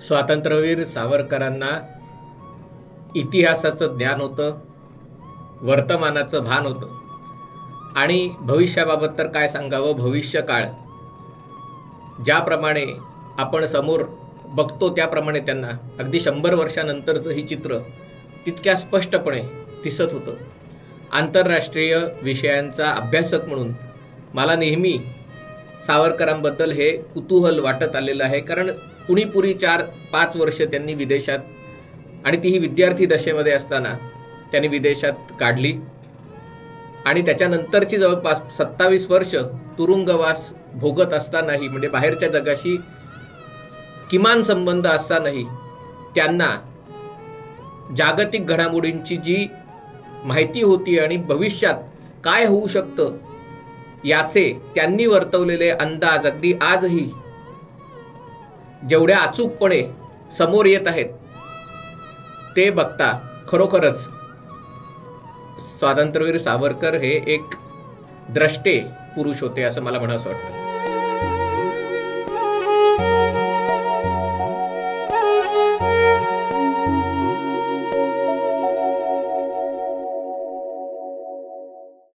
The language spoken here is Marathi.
स्वातंत्र्यवीर सावरकरांना इतिहासाचं ज्ञान होतं वर्तमानाचं भान होतं. आणि भविष्याबाबत तर काय सांगावं? भविष्यकाळ ज्याप्रमाणे आपण समोर बघतो त्याप्रमाणे त्यांना. अगदी शंभर वर्षानंतरचं ही चित्र तितक्या स्पष्टपणे दिसत होतं. आंतरराष्ट्रीय विषयांचा अभ्यासक म्हणून मला नेहमी सावरकरांबद्दल हे कुतूहल वाटत आलेलं आहे. कारण कुणीपुरी चार पाच वर्ष त्यांनी विदेशात आणि तीही विद्यार्थी दशेमध्ये असताना त्यांनी विदेशात काढली. आणि त्याच्यानंतरची जवळपास सत्तावीस वर्ष तुरुंगवास भोगत असतानाही म्हणजे बाहेरच्या जगाशी किमान संबंध असतानाही त्यांना जागतिक घडामोडींची जी माहिती होती आणि भविष्यात काय होऊ शकतं याचे त्यांनी वर्तवलेले अंदाज अगदी आजही जेवढ्या अचूकपणे समोर येत आहेत ते बघता खरोखरच स्वातंत्र्यवीर सावरकर हे एक द्रष्टे पुरुष होते असं मला म्हणावं वाटतं.